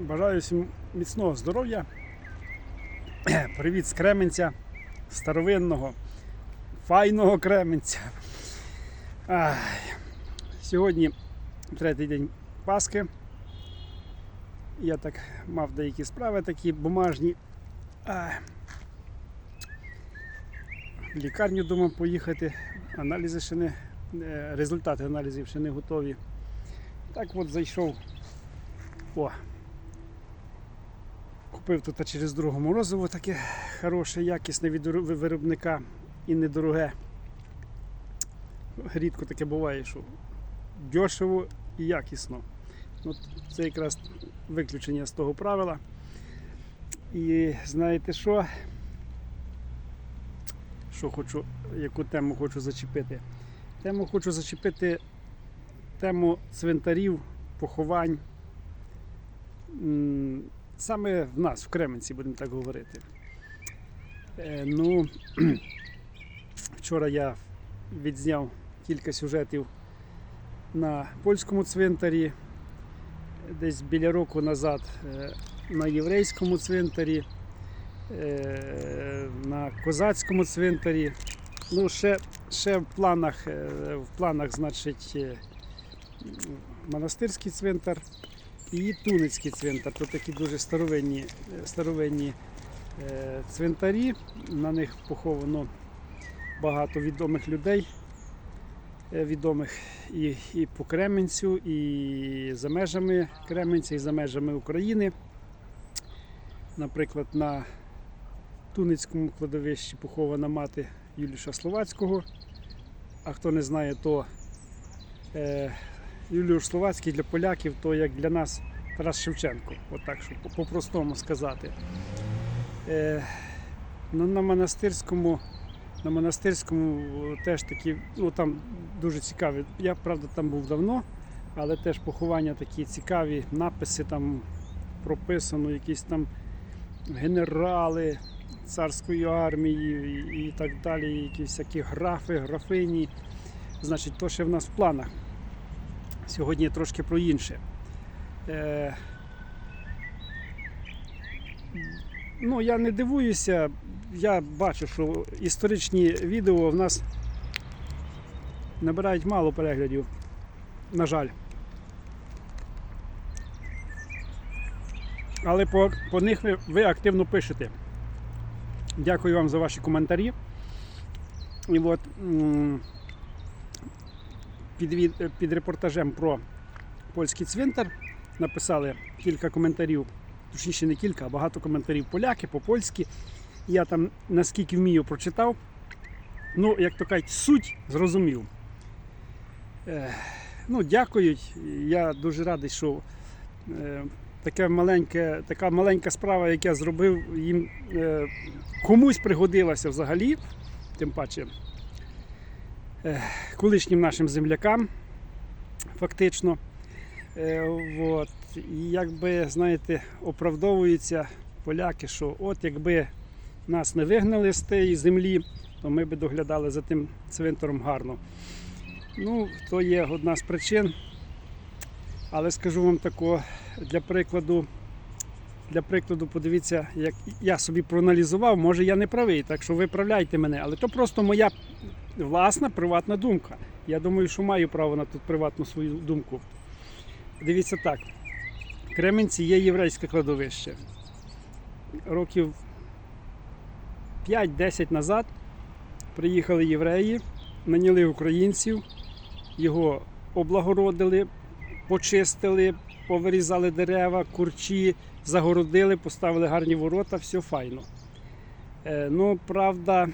Бажаю всім міцного здоров'я. Привіт з Кременця, старовинного, файного Кременця. Ай. Сьогодні третій день Пасхи. Я так мав деякі справи такі бумажні. Ай. В лікарню думав поїхати. Аналізи ще не, результати аналізів ще не готові. Так от зайшов. О, Купив тут через дорогу морозиво таке хороше, якісне від виробника і недороге. Рідко таке буває, що дешево і якісно. От це якраз виключення з того правила. І знаєте що? Що хочу, яку тему хочу зачепити? Тему хочу зачепити тему цвинтарів, поховань. Саме в нас, в Кременці, будемо так говорити. Е, ну, вчора я відзняв кілька сюжетів на польському цвинтарі, десь біля року назад е, на єврейському цвинтарі, е, на козацькому цвинтарі. Ну, ще, ще в планах, е, в планах, значить, монастирський цвинтар і Туницький цвинтар. Тут такі дуже старовинні, е, старовинні е, цвинтарі. На них поховано багато відомих людей, е, відомих і, і по Кременцю, і за межами Кременця, і за межами України. Наприклад, на Туницькому кладовищі похована мати Юліша Словацького. А хто не знає, то Юліуш Словацький для поляків, то як для нас Тарас Шевченко, от так, щоб по- по-простому сказати. Е, ну, на монастирському, на монастирському теж такі, ну там дуже цікаві. Я правда там був давно, але теж поховання такі цікаві, написи там прописано, якісь там генерали царської армії і, і так далі, якісь всякі графи, графині. Значить, то ще в нас в планах. Сьогодні трошки про інше. Е, ну, я не дивуюся, я бачу, що історичні відео в нас набирають мало переглядів. На жаль. Але по, по них ви, ви активно пишете. Дякую вам за ваші коментарі. І от під, від- під репортажем про польський цвинтар написали кілька коментарів, точніше не кілька, а багато коментарів поляки, по-польськи. Я там наскільки вмію прочитав. Ну, як то кажуть, суть зрозумів. Е, ну, дякують. Я дуже радий, що е, таке маленьке, така маленька справа, яку я зробив, їм е, комусь пригодилася взагалі, тим паче е, колишнім нашим землякам, фактично. Е, от. І якби, знаєте, оправдовуються поляки, що от якби нас не вигнали з тієї землі, то ми би доглядали за тим цвинтаром гарно. Ну, то є одна з причин. Але скажу вам тако, для прикладу, для прикладу, подивіться, як я собі проаналізував, може я не правий, так що виправляйте мене, але то просто моя власна приватна думка. Я думаю, що маю право на тут приватну свою думку. Дивіться так. В Кременці є єврейське кладовище. Років 5-10 назад приїхали євреї, наняли українців, його облагородили, почистили, повирізали дерева, курчі, загородили, поставили гарні ворота, все файно. Е, ну, правда,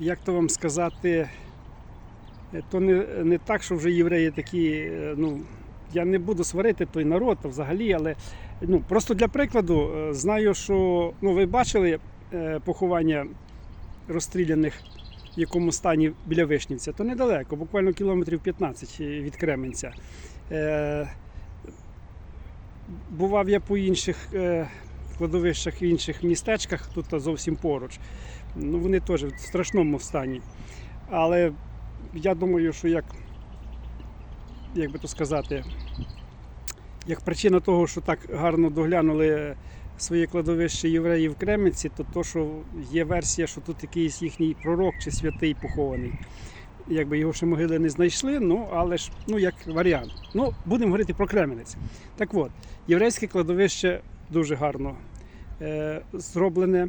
як то вам сказати, е, то не, не так, що вже євреї такі, е, ну, я не буду сварити той народ взагалі, але ну, просто для прикладу знаю, що ну, ви бачили поховання розстріляних в якому стані біля Вишнівця, то недалеко, буквально кілометрів 15 від Кременця. Е, бував я по інших е, кладовищах, в інших містечках, тут зовсім поруч. Ну, вони теж в страшному стані. Але я думаю, що як, як би то сказати, як причина того, що так гарно доглянули своє кладовище євреїв Кременці, то то, що є версія, що тут якийсь їхній пророк чи святий похований. Якби його ще могили не знайшли, ну але ж ну як варіант. Ну, будемо говорити про Кременець. Так от, єврейське кладовище дуже гарно е, зроблене.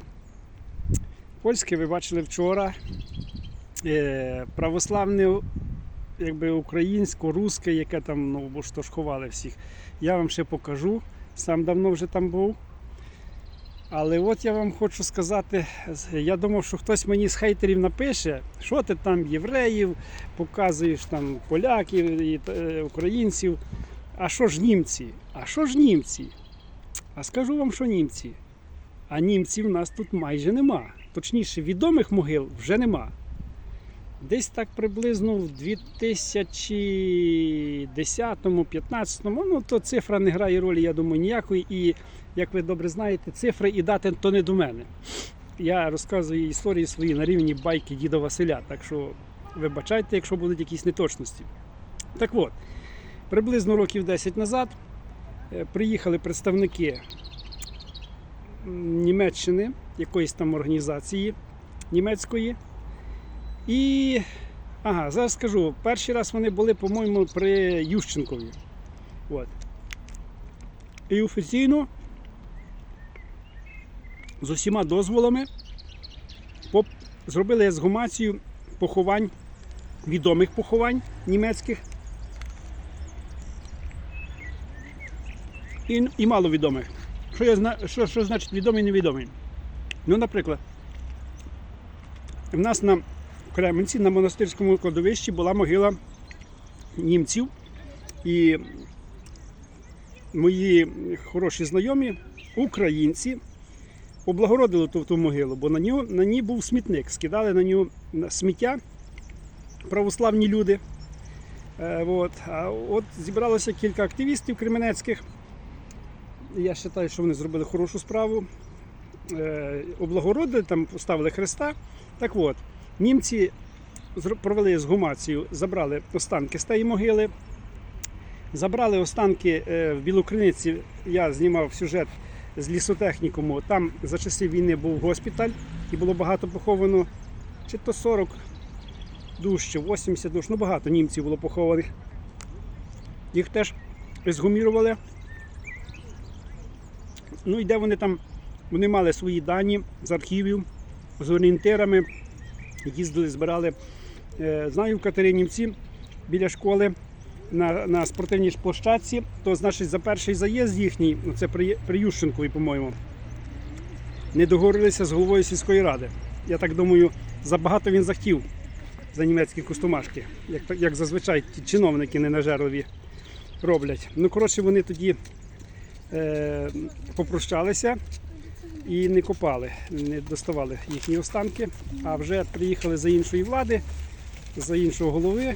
Польське ви бачили вчора. Е, православне, якби українсько-русське, яке там, ну, бо ж всіх. Я вам ще покажу. Сам давно вже там був. Але от я вам хочу сказати, я думав, що хтось мені з хейтерів напише, що ти там євреїв, показуєш там поляків і е, українців. А що ж німці? А що ж німці? А скажу вам, що німці. А німців в нас тут майже нема. Точніше, відомих могил вже нема. Десь так приблизно в 2010-15, ну то цифра не грає ролі, я думаю, ніякої. І як ви добре знаєте, цифри і дати то не до мене. Я розказую історії свої на рівні байки діда Василя, так що вибачайте, якщо будуть якісь неточності. Так от, приблизно років 10 назад е, приїхали представники Німеччини, якоїсь там організації німецької. І ага, зараз скажу, перший раз вони були, по-моєму, при Ющенкові. От. І офіційно з усіма дозволами поп- зробили ексгумацію поховань, відомих поховань німецьких і, і маловідомих. Що, я що, що значить відомий і невідомий? Ну, наприклад, в нас на Кременці на монастирському кладовищі була могила німців. І мої хороші знайомі, українці, облагородили ту, ту могилу, бо на, нього, на ній був смітник. Скидали на нього сміття православні люди. Е, от. А от зібралося кілька активістів кременецьких. Я вважаю, що вони зробили хорошу справу. Е, облагородили, там поставили хреста. Так от, німці провели ексгумацію, забрали останки з тієї могили. Забрали останки е, в Білокриниці. Я знімав сюжет з лісотехнікуму. Там за часів війни був госпіталь і було багато поховано. Чи то 40 душ, чи 80 душ, ну багато німців було похованих. Їх теж ексгумірували. Ну і де вони там, вони мали свої дані з архівів, з орієнтирами, їздили, збирали. Е, Знаю, в Катеринівці біля школи на, на спортивній площадці, то значить за перший заїзд їхній, ну, це при, при Ющенкові, по-моєму, не договорилися з головою сільської ради. Я так думаю, забагато він захотів за німецькі костомашки, як, як зазвичай ті чиновники ненажерливі роблять. Ну, коротше, вони тоді е, попрощалися і не копали, не доставали їхні останки, а вже приїхали за іншої влади, за іншого голови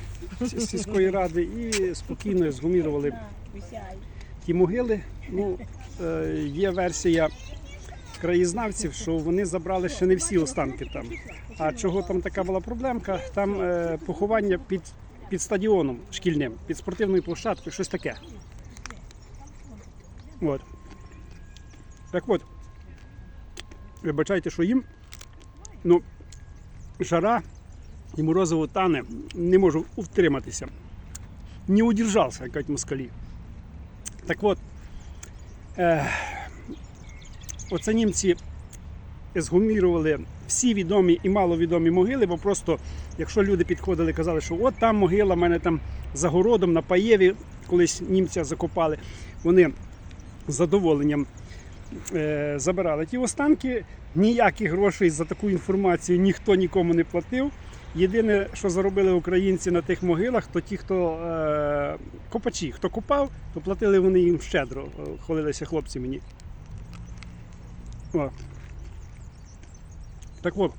сільської ради і спокійно згумірували ті могили. Ну, е, є версія краєзнавців, що вони забрали ще не всі останки там. А чого там така була проблемка? Там е, поховання під, під стадіоном шкільним, під спортивною площадкою, щось таке. От. Так от, вибачайте, що їм, ну, жара і морозиво тане, не можу втриматися. Не удержався, як москалі. Так от, е, оце німці езгумірували всі відомі і маловідомі могили, бо просто, якщо люди підходили і казали, що от там могила, в мене там за городом на Паєві, колись німця закопали, вони з задоволенням забирали ті останки. Ніяких грошей за таку інформацію ніхто нікому не платив. Єдине, що заробили українці на тих могилах, то ті, хто е, копачі, хто копав, то платили вони їм щедро. Е, Хвалилися хлопці мені. О. Так от,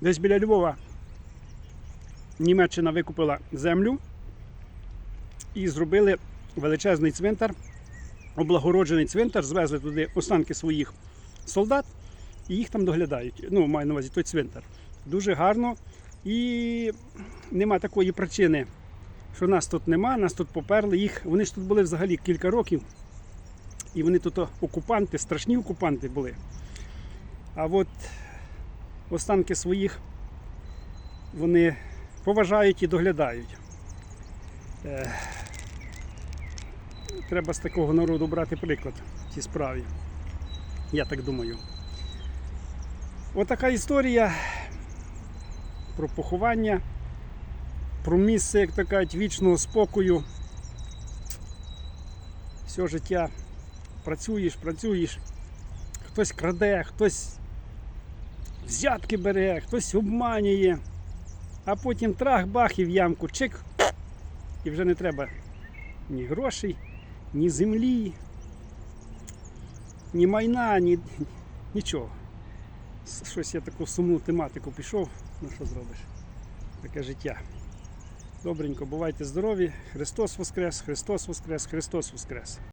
десь біля Львова Німеччина викупила землю і зробили величезний цвинтар, облагороджений цвинтар, звезли туди останки своїх солдат і їх там доглядають. Ну, маю на увазі той цвинтар. Дуже гарно. І нема такої причини що нас тут нема, нас тут поперли. Їх, вони ж тут були взагалі кілька років. І вони тут окупанти, страшні окупанти були. А от останки своїх вони поважають і доглядають. Треба з такого народу брати приклад в цій справі. Я так думаю. Отака історія про поховання, про місце, як то кажуть, вічного спокою. Все життя працюєш, працюєш, хтось краде, хтось взятки бере, хтось обманює, а потім трах-бах і в ямку чик, і вже не треба ні грошей, ні землі, ні майна, ні, нічого. Щось я таку сумну тематику пішов, ну що зробиш? Таке життя. Добренько, бувайте здорові. Христос Воскрес, Христос Воскрес, Христос Воскрес.